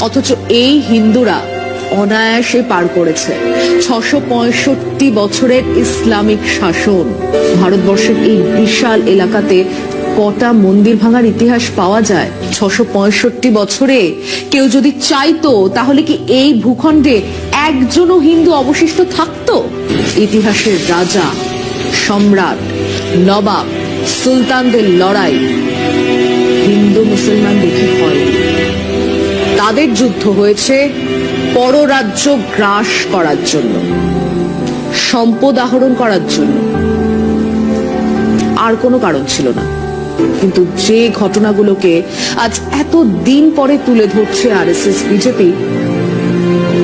অথচ এই হিন্দুরা অনায়াসে পার করেছে। ছশো পঁয়ষট্টি বছরের ইসলামিক শাসন। ভারতবর্ষের এই বিশাল এলাকাতে কটা মন্দির ভাঙার ইতিহাস পাওয়া যায়? ছশো পঁয়ষট্টি বছরে কেউ যদি চাইতো, তাহলে কি এই ভূখণ্ডে একজনও হিন্দু অবশিষ্ট থাকতো? ইতিহাসের রাজা, সম্রাট, নবাব, সুলতানদের লড়াই। হিন্দু মুসলমান দেখে হয়নি তাদের যুদ্ধ হয়েছে পররাজ্য গ্রাস করার জন্য, সম্পদ আহরণ করার জন্য। আর কোনো কারণ ছিল না। কিন্তু যে ঘটনাগুলোকে আজ এত দিন পরে তুলে ধরছে আর এস এস বিজেপি,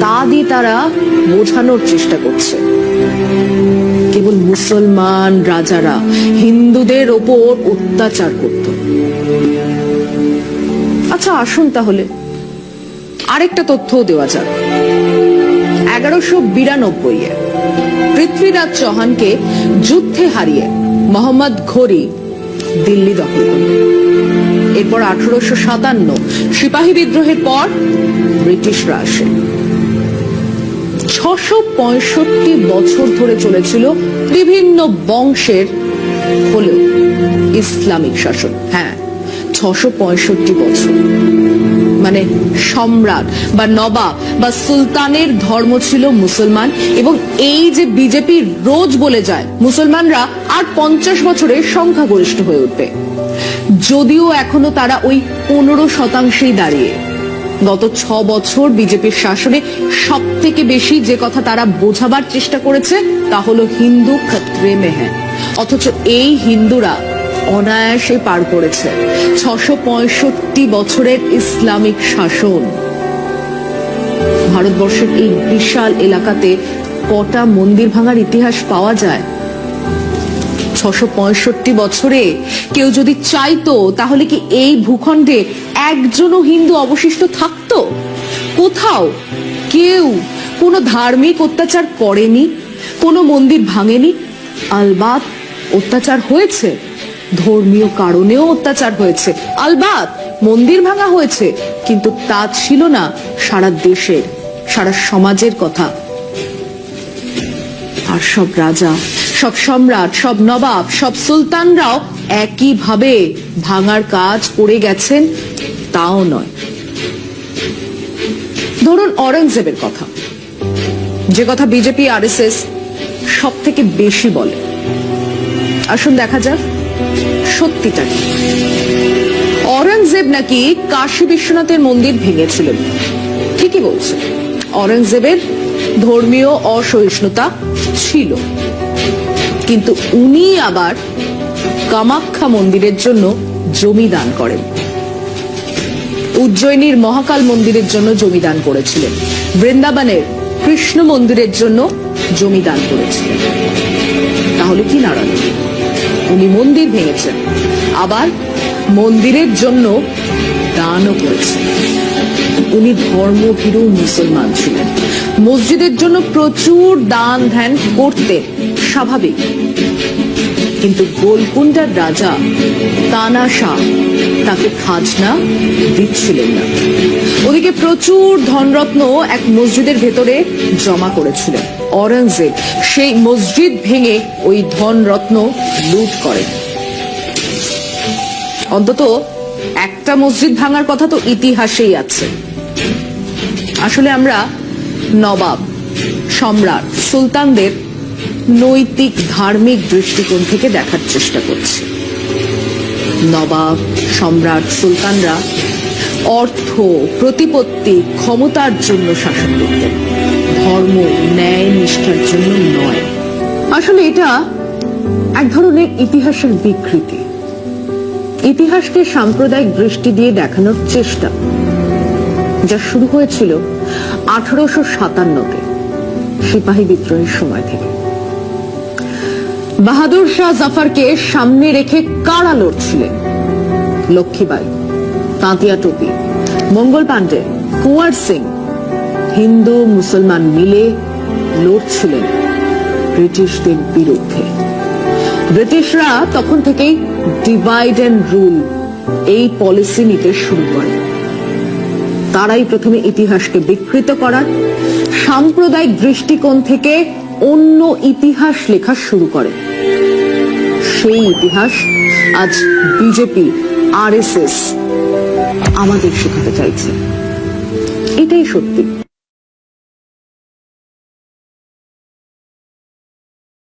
তা দিয়ে তারা বোঝানোর চেষ্টা করছে। কেবল মুসলমান রাজারা হিন্দুদের ওপর অত্যাচার করত। আচ্ছা আসুন তাহলে। আরেকটা তথ্যও দেওয়া যাক। এগারোশো বিরানব্বই এ পৃথ্বীরাজ চৌহানকে যুদ্ধে হারিয়ে মোহাম্মদ ঘোরি দিল্লি দখল করলেন এরপর আঠারোশো সাতান্ন সিপাহী বিদ্রোহের পর ব্রিটিশরা আসে ছশো পঁয়ষট্টি বছর ধরে চলেছিল বিভিন্ন বংশের হলেও ইসলামিক শাসন। হ্যাঁ ছশো পঁয়ষট্টি বছর। মানে সম্রাট বা নবাব বা সুলতানের ধর্ম ছিল মুসলমান এবং এই যে বিজেপি রোজ বলে যায়, মুসলমানরা আর পঞ্চাশ বছরে সংখ্যাগরিষ্ঠ হয়ে উঠবে। যদিও এখনও তারা ওই পনেরো শতাংশেই দাঁড়িয়ে। গত ছ বছর বিজেপির শাসনে সব থেকে বেশি যে কথা তারা বোঝাবার চেষ্টা করেছে, তা হলো হিন্দু খত্রে মেহে। অথচ এই হিন্দুরা অনায়াসে পার করেছে। ছশো পঁয়ষট্টি বছরের ইসলামিক শাসন। ভারতবর্ষের এই বিশাল এলাকাতে কটা মন্দির ভাঙার ইতিহাস পাওয়া যায়? ছশো বছরে কেউ যদি চাইতো, তাহলে কি এই ভূখণ্ডে একজনও হিন্দু অবশিষ্ট থাকতো? কোথাও কেউ কোনো ধার্মিক অত্যাচার করেনি? কোনো মন্দির ভাঙেনি? আলবাত অত্যাচার হয়েছে? ধর্মীয় কারণেও অত্যাচার হয়েছে। আলবাত, মন্দির ভাঙা হয়েছে, কিন্তু তা ছিল না সারা দেশের, সারা সমাজের কথা। আর সব রাজা, সব সম্রাট, সব নবাব, সব সুলতানরাও একইভাবে ভাঙার কাজ করে গেছেন, তাও নয়। ধরুন অরঙ্গজেবের কথা। যে কথা বিজেপি, আরএসএস সব থেকে বেশি বলে। আসুন দেখা যাক। সত্যিটা অরঙ্গজেব নাকি কাশী বিশ্বনাথের মন্দির ভেঙেছিলেন? ঠিকই বলছে। অরঙ্গজেবের ধর্মীয় অসহিষ্ণুতা ছিল। কিন্তু উনি আবার কামাখ্যা মন্দিরের জন্য জমি দান করেন। উজ্জয়িনীর মহাকাল মন্দিরের জন্য জমি দান করেছিলেন। বৃন্দাবনের কৃষ্ণ মন্দিরের জন্য জমি দান করেছিলেন। উনি মন্দির ভেঙেছেন। আবার মন্দিরের জন্য দানও করেছেন। উনি ধর্মভীরু মুসলমান ছিলেন। মসজিদের জন্য প্রচুর দান ধ্যান করতে স্বাভাবিক। কিন্তু গোলকুন্ডার রাজা তানা শাহ তাকে খাজনা দিচ্ছিলেন না। ওদিকে প্রচুর ধনরত্ন এক মসজিদের ভেতরে জমা করেছিলেন। অরঙ্গজেব সেই মসজিদ ভেঙে ওই ধনরত্ন লুট করেন অন্তত একটা মসজিদ ভাঙার কথা তো ইতিহাসেই আছে। আসলে আমরা নবাব, সম্রাট, সুলতানদের নৈতিক, ধার্মিক দৃষ্টিকোণ থেকে দেখার চেষ্টা করছি। নবাব, সম্রাট, সুলতানরা অর্থ, প্রতিপত্তি, ক্ষমতার জন্য শাসন করতেন। ধর্ম ন্যায় নিষ্ঠার জন্য নয়। আসলে এটা এক ধরনের ইতিহাসের বিকৃতি। ইতিহাসকে সাম্প্রদায়িক দৃষ্টি দিয়ে দেখানোর চেষ্টা, যা শুরু হয়েছিল আঠারোশো সাতান্নতে, সিপাহী বিদ্রোহের সময় থেকে। বাহাদুর শাহ জাফরকে সামনে রেখে কারা লড়ছিলেন? লক্ষ্মীবাই তাঁতিয়া টুপি, মঙ্গল পাণ্ডে, কুঁয়ার সিং হিন্দু মুসলমান মিলে লড়ছিলেন ব্রিটিশদের বিরুদ্ধে। ব্রিটিশরা তখন থেকেই ডিভাইড অ্যান্ড রুল এই পলিসি নিতে শুরু করে। তারাই প্রথমে ইতিহাসকে বিকৃত করার, সাম্প্রদায়িক দৃষ্টিকোণ থেকে অন্য ইতিহাস লেখা শুরু করে। সেই ইতিহাস আজ বিজেপি আরএসএস আমাদের শেখাতে চাইছে। এটাই সত্যি।